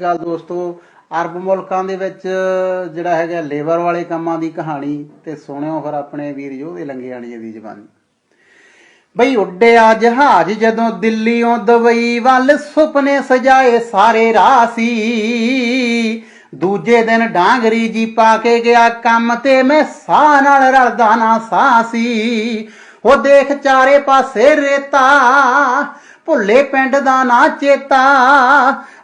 ਗੱਲ ਦੋਸਤੋ, ਅਰਬ ਮੁਲਕਾਂ ਦੇ ਵਿੱਚ ਜਿਹੜਾ ਹੈਗਾ ਲੇਬਰ ਵਾਲੇ ਕੰਮਾਂ ਦੀ ਕਹਾਣੀ ਤੇ ਸੁਣਿਓ ਫਿਰ ਆਪਣੇ ਵੀਰ ਯੋਧੇ ਲੰਗਿਆਣੀਏ ਦੀ ਜ਼ਬਾਨੀ ਬਈ ਉੱਡਿਆ ਜਹਾਜ਼ ਜਦੋਂ ਦਿੱਲੀੋਂ ਦੁਬਈ ਵੱਲ ਸੁਪਨੇ ਸਜਾਏ ਸਾਰੇ ਰਾਸੀ, ਦੂਜੇ ਦਿਨ ਡਾਂਗਰੀ ਜੀ ਪਾ ਕੇ ਗਿਆ ਕੰਮ ਤੇ ਮੈਂ ਸਾਹ ਨਾਲ ਰਲਦਾ ਨਾ ਸਾਹ ਸੀ। ਉਹ ਦੇਖ ਚਾਰੇ ਪਾਸੇ ਰੇਤਾ ਭੁੱਲੇ ਪਿੰਡ ਦਾ ਨਾ ਚੇਤਾ।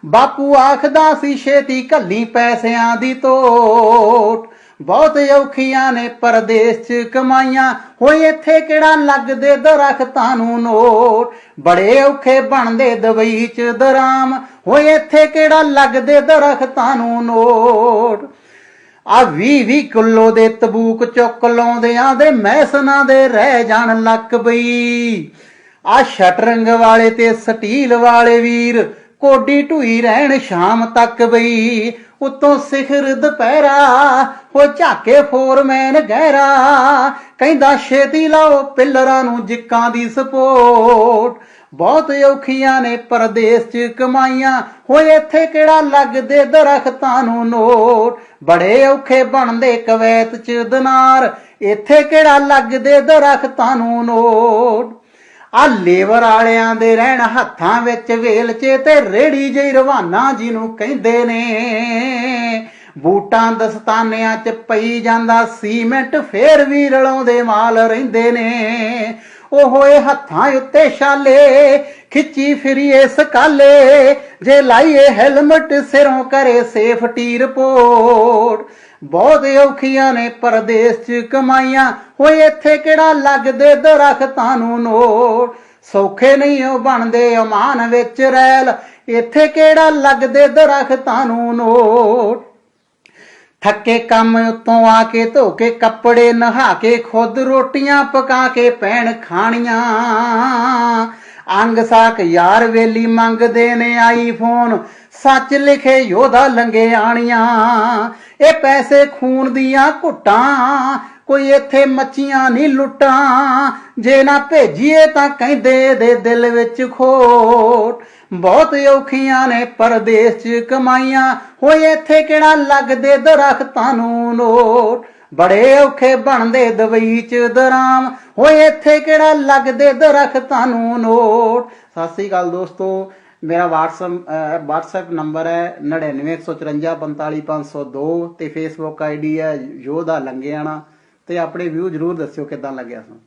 ਬਾਪੂ ਆਖਦਾ ਸੀ, ਛੇਤੀ ਕੱਲੀ ਪੈਸਿਆਂ ਦੀ ਤੋਟ। ਬਹੁਤ ਔਖੀਆਂ ਨੇ ਪਰਦੇਸ ਚ ਕਮਾਈਆਂ। ਹੋਏ ਇੱਥੇ ਕਿਹੜਾ ਲੱਗਦੇ ਦਰਖਤਾਂ ਨੂੰ ਨੋਟ? ਬੜੇ ਔਖੇ ਬਣਦੇ ਦਵਈ ਚ ਦਰਾਮ। ਹੋਏ ਇੱਥੇ ਕਿਹੜਾ ਲੱਗਦੇ ਦਰਖਤਾਂ ਨੂੰ ਨੋਟ? ਆ 20 20 ਕਿਲੋ ਦੇ ਤਬੂਕ ਚੁੱਕ ਲਾਉਂਦਿਆਂ ਦੇ ਮੈਸਨਾ ਦੇ ਰਹਿ ਜਾਣ ਲੱਕ ਬਈ। ਆ ਸ਼ਟਰੰਗ ਵਾਲੇ ਤੇ ਸਟੀਲ ਵਾਲੇ ਵੀਰ, ਕੋਡੀ ਢੂਈ ਰਹਿਣ ਸ਼ਾਮ ਤੱਕ ਬਈ। ਉਤੋਂ ਸਿਖਰ ਦੁਪਹਿਰਾ, ਹੋ ਝਾਕੇ ਫੋਰਮੈਨ ਗਹਿਰਾ। ਕਹਿੰਦਾ ਛੇਤੀ ਲਾਓ ਪਿੱਲਰਾਂ ਨੂੰ ਜਿੱਕਾਂ ਦੀ ਸਪੋਰਟ। ਬਹੁਤ ਔਖੀਆਂ ਨੇ ਪਰਦੇਸ ਚ ਕਮਾਈਆਂ ਹੋਏ ਇੱਥੇ ਕਿਹੜਾ ਲੱਗਦੇ ਦਰਖਤਾਂ ਨੂੰ ਨੋਟ। ਬੜੇ ਔਖੇ ਬਣਦੇ ਕਵੈਤ ਚ ਦਿਨਾਰ, ਇੱਥੇ ਕਿਹੜਾ ਲੱਗਦੇ ਦਰਖਤਾਂ ਨੂੰ ਨੋਟ। ਆ ਲੇਬਰ ਵਾਲਿਆਂ ਦੇ ਰਹਿਣ ਹੱਥਾਂ ਵਿੱਚ ਵੇਲਚੇ ਤੇ ਰੇੜੀ ਜਿਹੀ ਰਵਾਨਾ ਜਿਹਨੂੰ ਕਹਿੰਦੇ ਨੇ। ਬੂਟਾਂ ਦਸਤਾਨਿਆਂ 'ਚ ਪਈ ਜਾਂਦਾ ਸੀਮੈਂਟ, ਫੇਰ ਵੀ ਰਲਾਉਂਦੇ ਮਾਲ ਰਹਿੰਦੇ ਨੇ। ਉਹ ਹੋਏ ਹੱਥਾਂ ਉੱਤੇ ਛਾਲੇ ਖਿੱਚੀ ਫਿਰੀਏ ਸਕਾਲੇ ਜੇ ਲਾਈਏ ਹੈਲਮਟ ਸਿਰੋਂ ਕਰੇ ਸੇਫਟੀ ਰਿਪੋਰਟ। ਬਹੁਤ ਔਖੀਆਂ ਨੇ ਪਰਦੇਸ ਚ ਕਮਾਈਆਂ ਹੋਏ ਇੱਥੇ ਕਿਹੜਾ ਲੱਗਦੇ ਦਰਖਤਾਂ ਨੂੰ ਨੋਟ? ਸੌਖੇ ਨਹੀਂ ਉਹ ਬਣਦੇ ਅਮਾਨ ਵਿੱਚ ਰੈਲ, ਇੱਥੇ ਕਿਹੜਾ ਲੱਗਦੇ ਦਰਖਤਾਂ ਨੂੰ ਨੋਟ? ਥੱਕੇ ਕੰਮ ਉਤੋਂ ਆ ਕੇ ਧੋ ਕੇ ਕੱਪੜੇ ਨਹਾ ਕੇ, ਖੁਦ ਰੋਟੀਆਂ ਪਕਾ ਕੇ ਪੈਣ ਖਾਣੀਆਂ। ਅੰਗ ਸਾਕ ਯਾਰ ਵੇਲੀ ਮੰਗਦੇ ਨੇ ਆਈਫੋਨ। ਸੱਚ ਲਿਖੇ ਯੋਧਾ ਲੰਗੇ ਆਣੀਆਂ। ਇਹ ਪੈਸੇ ਖੂਨ ਦੀਆਂ ਘੁੱਟਾਂ, ਕੋਈ ਇੱਥੇ ਮੱਛੀਆਂ ਨਹੀਂ ਲੁੱਟਾਂ। ਜੇ ਨਾ ਭੇਜੀਏ ਤਾਂ ਕਹਿੰਦੇ ਦੇ ਦਿਲ ਵਿੱਚ ਖੋਟ। ਬਹੁਤ ਔਖੀਆਂ ਨੇ ਪਰਦੇਸ ਚ ਕਮਾਈਆਂ। ਹੋਏ ਇੱਥੇ ਕਿਹੜਾ ਲੱਗਦੇ ਦਰਖਤਾਂ ਨੂੰ ਨੋਟ। ਬੜੇ ਔਖੇ ਬਣਦੇ ਦਵਈ ਚ ਦਰਾਮ। ਹੋਏ ਇੱਥੇ ਕਿਹੜਾ ਲੱਗਦੇ ਦਰਖਤਾਂ ਨੂੰ ਨੋਟ? ਸਤਿ ਸ੍ਰੀ ਅਕਾਲ ਦੋਸਤੋ, ਮੇਰਾ WhatsApp, ਅਹ, WhatsApp ਨੰਬਰ ਹੈ 9914545502 ਤੇ Facebook ਆਈਡੀ ਹੈ ਯੋਧਾ ਲੰਗਿਆਣਾ। ਤੇ ਆਪਣੇ ਵਿਊ ਜਰੂਰ ਦੱਸਿਓ ਕਿਦਾਂ ਲੱਗਿਆ ਸਾਨੂੰ